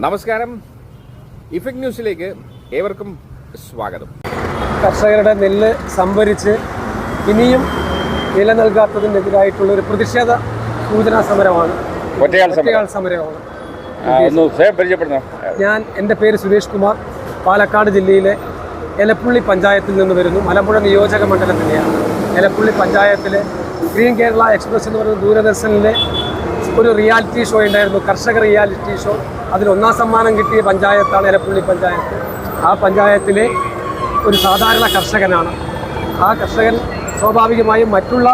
നമസ്കാരം. ഇഫക്ട് ന്യൂസിലേക്ക് ഏവർക്കും സ്വാഗതം. കർഷകരുടെ നെല്ല് സംഭരിച്ച് ഇനിയും വില നൽകാത്തതിനെതിരായിട്ടുള്ള ഒരു പ്രതിഷേധ സൂചനാ സമരമാണ്. ഒറ്റയാൾ സമരമാണ്. ഞാൻ എന്റെ പേര് സുരേഷ് കുമാർ. പാലക്കാട് ജില്ലയിലെ എലപ്പുള്ളി പഞ്ചായത്തിൽ നിന്ന് വരുന്നു. മലമ്പുഴ നിയോജക മണ്ഡലത്തിലെയാണ് എലപ്പുള്ളി പഞ്ചായത്തിലെ ഗ്രീൻ കേരള എക്സ്പ്രസ് എന്ന് പറയുന്ന ദൂരദർശനിലെ ഒരു റിയാലിറ്റി ഷോ ഉണ്ടായിരുന്നു. കർഷക റിയാലിറ്റി ഷോ. അതിൽ ഒന്നാം സമ്മാനം കിട്ടിയ പഞ്ചായത്താണ് എലപ്പുള്ളി പഞ്ചായത്ത്. ആ പഞ്ചായത്തിലെ ഒരു സാധാരണ കർഷകനാണ്. ആ കർഷകൻ സ്വാഭാവികമായും മറ്റുള്ള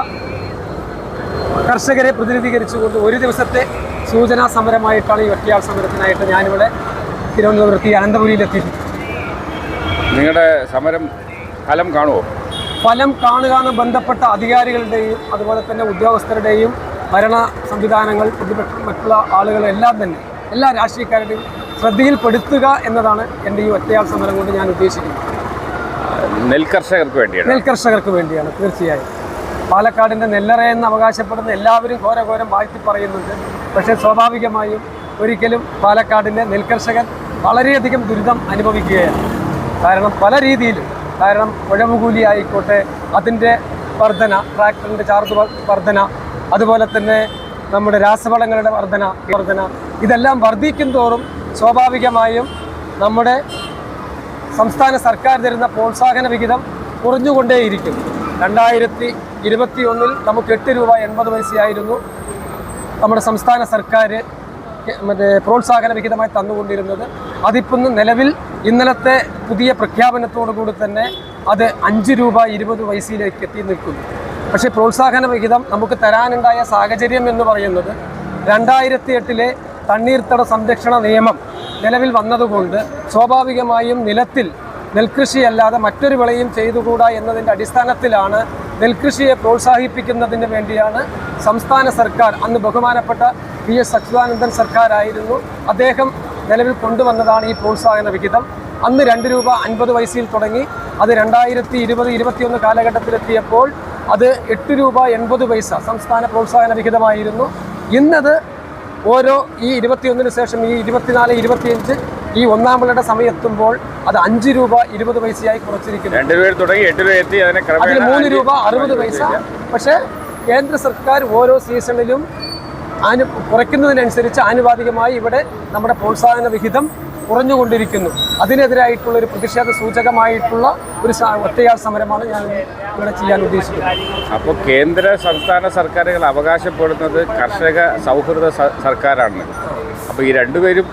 കർഷകരെ പ്രതിനിധീകരിച്ചുകൊണ്ട് ഒരു ദിവസത്തെ സൂചനാ സമരമായിട്ടാണ് ഈ ഒറ്റയാൾ സമരത്തിനായിട്ട് ഞാനിവിടെ തിരുവനന്തപുരത്ത് ഈ അനന്തപുരിയിലെത്തിയിട്ടുണ്ട് നിങ്ങളുടെ സമരം ഫലം കാണുമോ ഫലം കാണുക എന്ന് ബന്ധപ്പെട്ട അധികാരികളുടെയും അതുപോലെ തന്നെ ഉദ്യോഗസ്ഥരുടെയും ഭരണ സംവിധാനങ്ങൾ പ്രതിപക്ഷം മറ്റുള്ള ആളുകളെല്ലാം തന്നെ എല്ലാ രാഷ്ട്രീയക്കാരുടെയും ശ്രദ്ധയിൽപ്പെടുത്തുക എന്നതാണ് എന്റെ ഈ ഒറ്റയാൾ സമരം കൊണ്ട് ഞാൻ ഉദ്ദേശിക്കുന്നത്. നെൽകർഷകർക്ക് വേണ്ടിയാണ്. നെൽകർഷകർക്ക് വേണ്ടിയാണ് തീർച്ചയായും. പാലക്കാടിന്റെ നെല്ലറ എന്ന് അവകാശപ്പെടുന്ന എല്ലാവരും ഘോരഘോരം വാഴ്ത്തി പറയുന്നുണ്ട്. പക്ഷേ സ്വാഭാവികമായും ഒരിക്കലും പാലക്കാടിന്റെ നെൽകർഷകൻ വളരെയധികം ദുരിതം അനുഭവിക്കുകയാണ്. കാരണം പല രീതിയിലും കാരണം ഉഴവുകൂലി ആയിക്കോട്ടെ അതിന്റെ വർധന ട്രാക്ടറിന്റെ ചാർജ് വർധന അതുപോലെ തന്നെ നമ്മുടെ രാസവളങ്ങളുടെ വർധന വർധന ഇതെല്ലാം വർദ്ധിക്കും തോറും സ്വാഭാവികമായും നമ്മുടെ സംസ്ഥാന സർക്കാർ തരുന്ന പ്രോത്സാഹന വിഹിതം കുറഞ്ഞുകൊണ്ടേയിരിക്കും. രണ്ടായിരത്തി ഇരുപത്തി ഒന്നിൽ നമുക്ക് എട്ട് രൂപ എൺപത് പൈസയായിരുന്നു നമ്മുടെ സംസ്ഥാന സർക്കാർ മറ്റേ പ്രോത്സാഹന വിഹിതമായി തന്നുകൊണ്ടിരുന്നത്. അതിപ്പം നിലവിൽ ഇന്നലത്തെ പുതിയ പ്രഖ്യാപനത്തോടു കൂടി തന്നെ അത് അഞ്ച് രൂപ ഇരുപത് പൈസയിലേക്ക് എത്തി നിൽക്കുന്നു. പക്ഷേ പ്രോത്സാഹന വിഹിതം നമുക്ക് തരാനുണ്ടായ സാഹചര്യം എന്ന് പറയുന്നത് രണ്ടായിരത്തി എട്ടിലെ തണ്ണീർത്തട സംരക്ഷണ നിയമം നിലവിൽ വന്നതുകൊണ്ട് സ്വാഭാവികമായും നിലത്തിൽ നെൽകൃഷിയല്ലാതെ മറ്റൊരു വിളയും ചെയ്തുകൂടാ എന്നതിന്റെ അടിസ്ഥാനത്തിലാണ് നെൽകൃഷിയെ പ്രോത്സാഹിപ്പിക്കുന്നതിന് വേണ്ടിയാണ് സംസ്ഥാന സർക്കാർ അന്ന് ബഹുമാനപ്പെട്ട പി എസ് സച്ചിദാനന്ദൻ സർക്കാരായിരുന്നു അദ്ദേഹം നിലവിൽ കൊണ്ടുവന്നതാണ് ഈ പ്രോത്സാഹന വിഹിതം. അന്ന് രണ്ട് രൂപ അൻപത് പൈസയിൽ തുടങ്ങി. അത് രണ്ടായിരത്തി ഇരുപത് ഇരുപത്തിയൊന്ന് കാലഘട്ടത്തിലെത്തിയപ്പോൾ അത് എട്ട് രൂപ എൺപത് പൈസ സംസ്ഥാന പ്രോത്സാഹന വിഹിതമായിരുന്നു. ഇന്നത് ഓരോ ഈ ഇരുപത്തിയൊന്നിന് ശേഷം ഈ ഇരുപത്തിനാല് ഇരുപത്തിയഞ്ച് ഈ ഒന്നാം വിളയുടെ സമയത്തുമ്പോൾ അത് അഞ്ച് രൂപ ഇരുപത് പൈസയായി കുറച്ചിരിക്കുന്നു. രണ്ട് തുടങ്ങി എട്ട് രൂപ എത്തി അതിനെ അതിൽ മൂന്ന് രൂപ അറുപത് പൈസ. പക്ഷേ കേന്ദ്ര സർക്കാർ ഓരോ സീസണിലും അനു കുറയ്ക്കുന്നതിനനുസരിച്ച് ആനുപാതികമായി ഇവിടെ നമ്മുടെ പ്രോത്സാഹന വിഹിതം കുറഞ്ഞുകൊണ്ടിരിക്കുന്നു. അതിനെതിരായിട്ടുള്ള ഒരു പ്രതിഷേധ സൂചകമായിട്ടുള്ള ഒരു ഒറ്റയാൾ സമരമാണ് ഞാൻ ഇവിടെ ചെയ്യാൻ ഉദ്ദേശിക്കുന്നത്. അപ്പോൾ കേന്ദ്ര സംസ്ഥാന സർക്കാരുകൾ അവകാശപ്പെടുന്നത് കർഷക സൗഹൃദ സർക്കാരാണ്. അപ്പോൾ ഈ രണ്ടുപേരും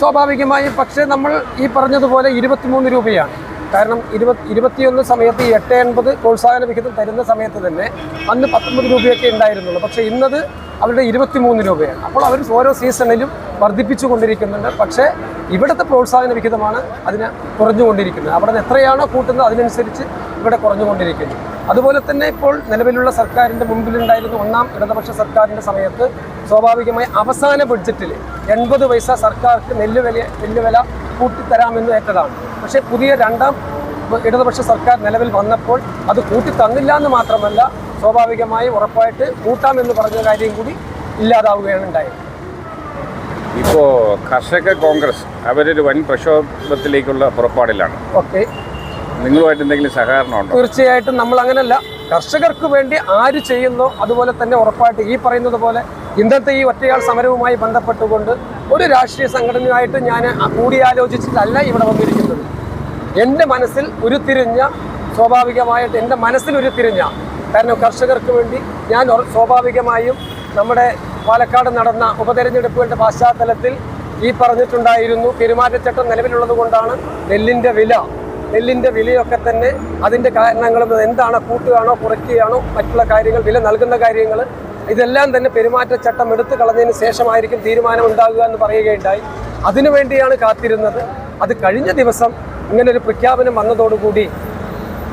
സ്വാഭാവികമായും പക്ഷേ നമ്മൾ ഈ പറഞ്ഞതുപോലെ ഇരുപത്തിമൂന്ന് രൂപയാണ്. കാരണം ഇരുപത്തി ഇരുപത്തിയൊന്ന് സമയത്ത് എട്ട് എൺപത് പ്രോത്സാഹന വിഹിതം തരുന്ന സമയത്ത് തന്നെ അന്ന് പത്തൊമ്പത് രൂപയൊക്കെ ഉണ്ടായിരുന്നുള്ളൂ. പക്ഷേ ഇന്നത് അവരുടെ ഇരുപത്തിമൂന്ന് രൂപയാണ്. അപ്പോൾ അവർ ഓരോ സീസണിലും വർദ്ധിപ്പിച്ചു കൊണ്ടിരിക്കുന്നുണ്ട്. പക്ഷേ ഇവിടുത്തെ പ്രോത്സാഹന വിഹിതമാണ് അതിന് കുറഞ്ഞുകൊണ്ടിരിക്കുന്നത് അവിടെ നിന്ന് എത്രയാണോ കൂട്ടുന്നത് അതിനനുസരിച്ച് ഇവിടെ കുറഞ്ഞുകൊണ്ടിരിക്കുന്നു അതുപോലെ തന്നെ ഇപ്പോൾ നിലവിലുള്ള സർക്കാരിന്റെ മുമ്പിലുണ്ടായിരുന്ന ഒന്നാം ഇടതുപക്ഷ സർക്കാരിന്റെ സമയത്ത് സ്വാഭാവികമായി അവസാന ബഡ്ജറ്റിൽ എൺപത് പൈസ സർക്കാർക്ക് നെല്ലുവില നെല്ലുവില നെല്ല് വില കൂട്ടിത്തരാമെന്ന് ഏറ്റതാണ്. പക്ഷേ പുതിയ രണ്ടാം ഇടതുപക്ഷ സർക്കാർ നിലവിൽ വന്നപ്പോൾ അത് കൂട്ടി തന്നില്ല എന്ന് മാത്രമല്ല സ്വാഭാവികമായി ഉറപ്പായിട്ട് കൂട്ടാമെന്ന് പറഞ്ഞ കാര്യം കൂടി ഇല്ലാതാവുകയാണ് ഉണ്ടായത്. ഇപ്പോ കർഷക കോൺഗ്രസ് അവരൊരു വൻ പ്രക്ഷോഭത്തിലേക്കുള്ള പുറപ്പാടിലാണ്. ഓക്കെ. നിങ്ങളുമായിട്ട് എന്തെങ്കിലും സഹകരണം ഉണ്ടോ? തീർച്ചയായിട്ടും നമ്മൾ അങ്ങനല്ല കർഷകർക്ക് വേണ്ടി ആര് ചെയ്യുന്നോ അതുപോലെ തന്നെ ഉറപ്പായിട്ട് ഈ പറയുന്നത് പോലെ ഇന്നത്തെ ഈ ഒറ്റയാൾ സമരവുമായി ബന്ധപ്പെട്ടുകൊണ്ട് ഒരു രാഷ്ട്രീയ സംഘടനയായിട്ട് ഞാൻ കൂടിയാലോചിച്ചിട്ടല്ല ഇവിടെ വന്നിരിക്കുന്നത്. എന്റെ മനസ്സിൽ ഉരുത്തിരിഞ്ഞ സ്വാഭാവികമായിട്ട് എന്റെ മനസ്സിൽ ഉരുത്തിരിഞ്ഞ കാരണം കർഷകർക്ക് വേണ്ടി ഞാൻ സ്വാഭാവികമായും നമ്മുടെ പാലക്കാട് നടന്ന ഉപതെരഞ്ഞെടുപ്പുകളുടെ പശ്ചാത്തലത്തിൽ ഈ പറഞ്ഞിട്ടുണ്ടായിരുന്നു പെരുമാറ്റച്ചട്ടം നിലവിലുള്ളത് കൊണ്ടാണ് നെല്ലിന്റെ വില. നെല്ലിന്റെ വിലയൊക്കെ തന്നെ അതിന്റെ കാരണങ്ങളും എന്താണ് കൂട്ടുകയാണോ കുറയ്ക്കുകയാണോ മറ്റുള്ള കാര്യങ്ങൾ വില നൽകുന്ന കാര്യങ്ങൾ ഇതെല്ലാം തന്നെ പെരുമാറ്റച്ചട്ടം എടുത്തു കളഞ്ഞതിന് ശേഷമായിരിക്കും തീരുമാനം ഉണ്ടാകുക എന്ന് പറയുകയുണ്ടായി. അതിനുവേണ്ടിയാണ് കാത്തിരുന്നത്. അത് കഴിഞ്ഞ ദിവസം ഇങ്ങനെ ഒരു പ്രഖ്യാപനം വന്നതോടുകൂടി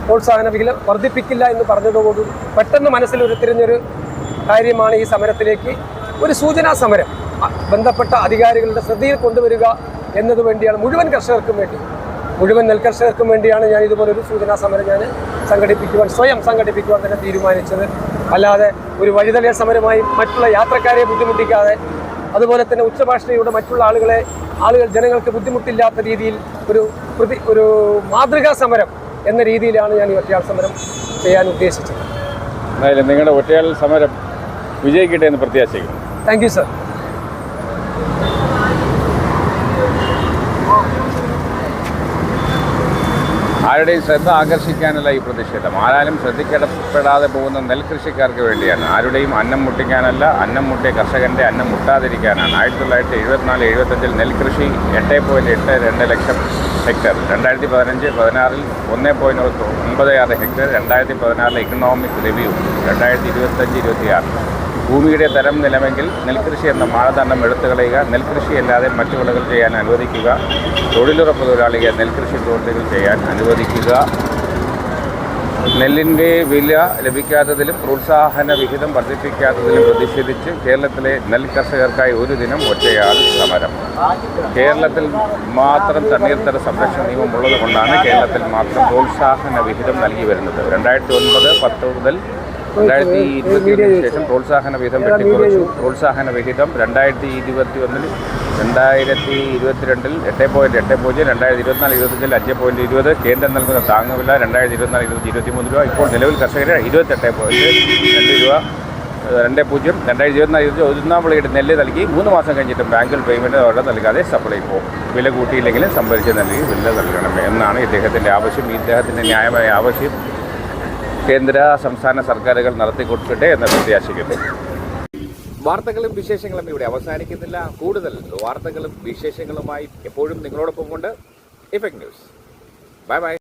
പ്രോത്സാഹന വിഹിതം വർദ്ധിപ്പിക്കില്ല എന്ന് പറഞ്ഞതോടുകൂടി പെട്ടെന്ന് മനസ്സിൽ ഉരുത്തിരിഞ്ഞൊരു കാര്യമാണ് ഈ സമരത്തിലേക്ക് ഒരു സൂചനാ സമരം. ബന്ധപ്പെട്ട അധികാരികളുടെ ശ്രദ്ധയിൽ കൊണ്ടുവരിക എന്നത് വേണ്ടിയാണ് മുഴുവൻ കർഷകർക്കും വേണ്ടി. മുഴുവൻ നെൽകർഷകർക്കും വേണ്ടിയാണ് ഞാൻ ഇതുപോലൊരു സൂചനാ സമരം ഞാൻ സംഘടിപ്പിക്കുവാൻ സ്വയം സംഘടിപ്പിക്കുവാൻ തന്നെ തീരുമാനിച്ചത്. അല്ലാതെ ഒരു വഴിതലിയ സമരമായി മറ്റുള്ള യാത്രക്കാരെ ബുദ്ധിമുട്ടിക്കാതെ അതുപോലെ തന്നെ ഉച്ചഭാഷയിലൂടെ മറ്റുള്ള ആളുകളെ ആളുകൾ ജനങ്ങൾക്ക് ബുദ്ധിമുട്ടില്ലാത്ത രീതിയിൽ ഒരു പ്രതി ഒരു മാതൃകാ സമരം എന്ന രീതിയിലാണ് ഞാൻ ഈ ഒറ്റയാൾ സമരം ചെയ്യാൻ ഉദ്ദേശിച്ചത്. നിങ്ങളുടെ ഒറ്റയാൾ സമരം വിജയിക്കട്ടെ എന്ന് പ്രത്യാശിക്കുന്നു. താങ്ക് യു സർ ആരുടെയും ശ്രദ്ധ ആകർഷിക്കാനല്ല ഈ പ്രതിഷേധം? ആരാലും ശ്രദ്ധിക്കപ്പെടാതെ പോകുന്ന നെൽകൃഷിക്കാർക്ക് വേണ്ടിയാണ്. ആരുടെയും അന്നം മുട്ടിക്കാനല്ല അന്നം മുട്ടിയ കർഷകന്റെ അന്നം മുട്ടാതിരിക്കാനാണ്. ആയിരത്തി തൊള്ളായിരത്തി എഴുപത്തിനാല് എഴുപത്തഞ്ചിൽ നെൽകൃഷി എട്ട് പോയിന്റ് എട്ട് രണ്ട് ലക്ഷം ഹെക്ടർ രണ്ടായിരത്തി പതിനഞ്ച് പതിനാറിൽ ഒന്ന് പോയിന്റ് ഒമ്പത് ആറ് ഹെക്ടർ രണ്ടായിരത്തി പതിനാറിലെ ഇക്കണോമിക് റിവ്യൂ രണ്ടായിരത്തി ഇരുപത്തഞ്ച് ഇരുപത്തിയാറ്. ഭൂമിയുടെ തരം നിലമെങ്കിൽ നെൽകൃഷി എന്ന മാനദണ്ഡം എടുത്തു കളയുക നെൽകൃഷി അല്ലാതെ മറ്റു വിളകൾ ചെയ്യാൻ അനുവദിക്കുക തൊഴിലുറപ്പ് തൊഴിലാളിയെ നെൽകൃഷി പ്രവൃത്തികൾ ചെയ്യാൻ അനുവദിക്കുക. നെല്ലിന്റെ വില ലഭിക്കാത്തതിലും പ്രോത്സാഹന വിഹിതം വർദ്ധിപ്പിക്കാത്തതിലും പ്രതിഷേധിച്ച് കേരളത്തിലെ നെൽ കർഷകർക്കായി ഒരു ദിനം ഒറ്റയാൾ സമരം. കേരളത്തിൽ മാത്രം തണ്ണീർത്തട സംരക്ഷണ നിയമം ഉള്ളത് കൊണ്ടാണ് കേരളത്തിൽ മാത്രം പ്രോത്സാഹന വിഹിതം നൽകി വരുന്നത്. രണ്ടായിരത്തി ഒൻപത് പത്ത് മുതൽ രണ്ടായിരത്തി ഇരുപത്തിയൊന്നിന് ശേഷം പ്രോത്സാഹന വിഹിതം വെട്ടിക്കുറച്ചു. പ്രോത്സാഹന വിഹിതം രണ്ടായിരത്തി ഇരുപത്തി ഒന്നിൽ രണ്ടായിരത്തി ഇരുപത്തിരണ്ടിൽ എട്ട് പോയിന്റ് എട്ട് പൂജ്യം രണ്ടായിരത്തി ഇരുപത്തിനാല് ഇരുപത്തഞ്ചിൽ അഞ്ച് പോയിന്റ് ഇരുപത് കേന്ദ്രം നൽകുന്ന താങ്ങുവില രണ്ടായിരത്തി ഇരുപത്തിനാല് ഇരുപത്തി ഇരുപത്തി മൂന്ന് രൂപ. ഇപ്പോൾ നിലവിൽ കർഷകർ ഇരുപത്തെട്ട് പോയിന്റ് രണ്ട് രൂപ രണ്ട് പൂജ്യം രണ്ടായിരത്തി ഇരുപത്തിനാല് ഇരുപത്തി ഒന്നാം വിളയുടെ നെല്ല് നൽകി മൂന്ന് മാസം കഴിഞ്ഞിട്ട് ബാങ്കിൽ പേയ്മെന്റ് അവരുടെ നൽകാതെ സപ്ലൈ പോകും വില കൂട്ടിയില്ലെങ്കിലും സംഭരിച്ച് നൽകി വില നൽകണം എന്നാണ് ഇദ്ദേഹത്തിന്റെ ആവശ്യം. ഇദ്ദേഹത്തിന്റെ ന്യായമായ ആവശ്യം കേന്ദ്ര സംസ്ഥാന സർക്കാരുകൾ നടത്തിക്കൊടുക്കട്ടെ എന്ന് പ്രത്യാശിക്കുന്നു വാർത്തകളും വിശേഷങ്ങളും ഇവിടെ അവസാനിക്കുന്നില്ല. കൂടുതൽ വാർത്തകളും വിശേഷങ്ങളുമായി എപ്പോഴും നിങ്ങളോടൊപ്പം കൊണ്ട് ഇഫക്ട് ന്യൂസ്. Bye bye.